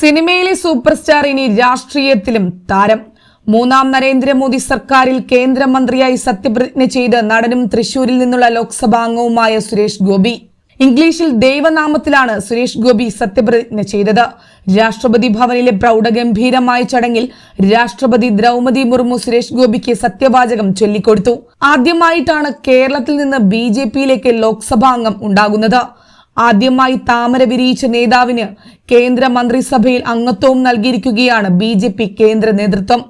സിനിമയിലെ super star ഇനി രാഷ്ട്രീയത്തിലും താരം. മൂന്നാം നരേന്ദ്രമോദി സർക്കാരിൽ കേന്ദ്രമന്ത്രിയായി സത്യപ്രതിജ്ഞ ചെയ്ത് നടനും തൃശൂരിൽ നിന്നുള്ള ലോക്സഭാംഗവുമായ സുരേഷ് ഗോപി. ഇംഗ്ലീഷിൽ ദൈവനാമത്തിലാണ് സുരേഷ് ഗോപി സത്യപ്രതിജ്ഞ ചെയ്തത്. രാഷ്ട്രപതി ഭവനിലെ പ്രൗഢഗംഭീരമായ ചടങ്ങിൽ രാഷ്ട്രപതി ദ്രൗപതി മുർമു സുരേഷ് ഗോപിക്ക് സത്യവാചകം ചൊല്ലിക്കൊടുത്തു. ആദ്യമായിട്ടാണ് കേരളത്തിൽ നിന്ന് ബി ജെ പിയിലേക്ക് ലോക്സഭാംഗം ഉണ്ടാകുന്നത്. ആദ്യമായി താമര വിരിയിച്ച നേതാവിന് കേന്ദ്ര മന്ത്രിസഭയിൽ അംഗത്വവും നൽകിയിരിക്കുകയാണ് ബി ജെ പി കേന്ദ്ര നേതൃത്വം.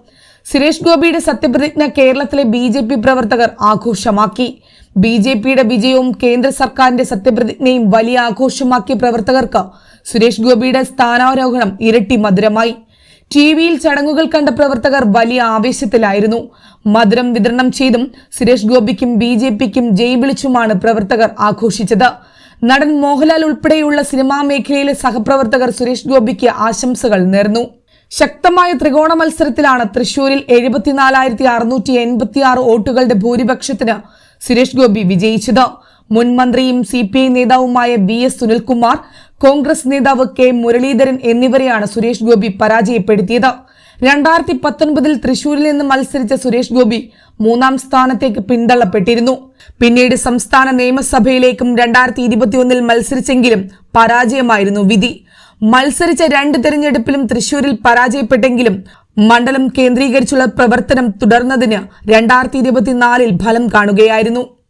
സുരേഷ് ഗോപിയുടെ സത്യപ്രതിജ്ഞ കേരളത്തിലെ ബി ജെ പി പ്രവർത്തകർ ആഘോഷമാക്കി. ബി ജെ പിയുടെ വിജയവും കേന്ദ്ര സർക്കാരിന്റെ സത്യപ്രതിജ്ഞയും വലിയ ആഘോഷമാക്കിയ പ്രവർത്തകർക്ക് സുരേഷ് ഗോപിയുടെ സ്ഥാനാരോഹണം ഇരട്ടി മധുരമായി. ടി വിയിൽ ചടങ്ങുകൾ കണ്ട പ്രവർത്തകർ വലിയ ആവേശത്തിലായിരുന്നു. മധുരം വിതരണം ചെയ്തും സുരേഷ് ഗോപിക്കും ബി ജെ പിക്കും ജയ് വിളിച്ചുമാണ് പ്രവർത്തകർ ആഘോഷിച്ചത്. നടൻ മോഹൻലാൽ ഉൾപ്പെടെയുള്ള സിനിമാ മേഖലയിലെ സഹപ്രവർത്തകർ സുരേഷ് ഗോപിക്ക് ആശംസകൾ നേർന്നു. ശക്തമായ ത്രികോണ മത്സരത്തിലാണ് തൃശൂരിൽ എഴുപത്തിനാലായിരത്തി അറുന്നൂറ്റി എൺപത്തി ആറ് വോട്ടുകളുടെ ഭൂരിപക്ഷത്തിന് സുരേഷ് ഗോപി വിജയിച്ചത്. മുൻ മന്ത്രിയും സി പി ഐ നേതാവുമായ വി എസ് സുനിൽകുമാർ കോൺഗ്രസ് നേതാവ് കെ മുരളീധരൻ എന്നിവരെയാണ് സുരേഷ് ഗോപി പരാജയപ്പെടുത്തിയത്. രണ്ടായിരത്തി പത്തൊൻപതിൽ തൃശൂരിൽ നിന്ന് മത്സരിച്ച സുരേഷ് ഗോപി മൂന്നാം സ്ഥാനത്തേക്ക് പിന്തള്ളപ്പെട്ടിരുന്നു. പിന്നീട് സംസ്ഥാന നിയമസഭയിലേക്കും രണ്ടായിരത്തി ഇരുപത്തിയൊന്നിൽ മത്സരിച്ചെങ്കിലും പരാജയമായിരുന്നു വിധി. മത്സരിച്ച രണ്ട് തെരഞ്ഞെടുപ്പിലും തൃശൂരിൽ പരാജയപ്പെട്ടെങ്കിലും മണ്ഡലം കേന്ദ്രീകരിച്ചുള്ള പ്രവർത്തനം തുടർന്നതിന് രണ്ടായിരത്തി ഇരുപത്തിനാലിൽ ഫലം കാണുകയായിരുന്നു.